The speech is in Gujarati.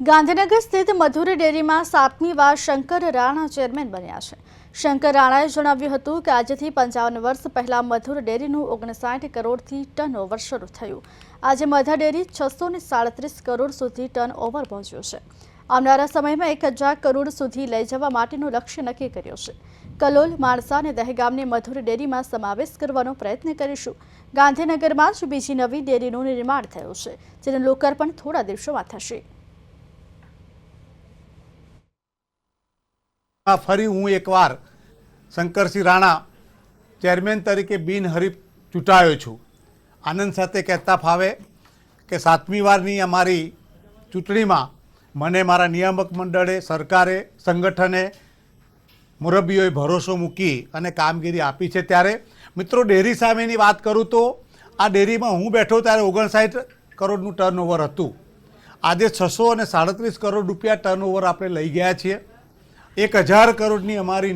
ગાંધીનગર સ્થિત મધુર ડેરીમાં સાતમી વાર શંકર રાણા ચેરમેન બન્યા છે. શંકર રાણાએ જણાવ્યું હતું કે આજથી પંચાવન વર્ષ પહેલા મધુર ડેરીનું ઓગણસાઠ કરોડથી ટર્ન ઓવર શરૂ થયું. આજે મધર ડેરી છસો ને સાડત્રીસ કરોડ સુધી ટર્ન ઓવર પહોંચ્યું છે. આવનારા સમયમાં એક હજાર કરોડ સુધી લઈ જવા માટેનું લક્ષ્ય નક્કી કર્યું છે. કલોલ, માણસા અને દહેગામને મધુર ડેરીમાં સમાવેશ કરવાનો પ્રયત્ન કરીશું. ગાંધીનગરમાં જ બીજી નવી ડેરીનું નિર્માણ થયું છે, જેનું લોકાર્પણ થોડા દિવસોમાં થશે. ફરી હું એકવાર શંકરસિંહ રાણા ચેરમેન તરીકે બિનહરીફ ચૂંટાયો છું. આનંદ સાથે કહેતા ફાવે કે સાતમી વારની અમારી ચૂંટણીમાં મને મારા નિયામક મંડળે, સરકારે, સંગઠને મુરબ્બીઓએ ભરોસો મૂકી અને કામગીરી આપી છે ત્યારે. મિત્રો, ડેરી સામેની વાત કરું તો આ ડેરીમાં હું બેઠો ત્યારે ઓગણસાઠ કરોડનું ટર્નઓવર હતું. આજે છસો અને સાડત્રીસ કરોડ રૂપિયા ટર્નઓવર આપણે લઈ ગયા છીએ. એક હજાર કરોડની અમારી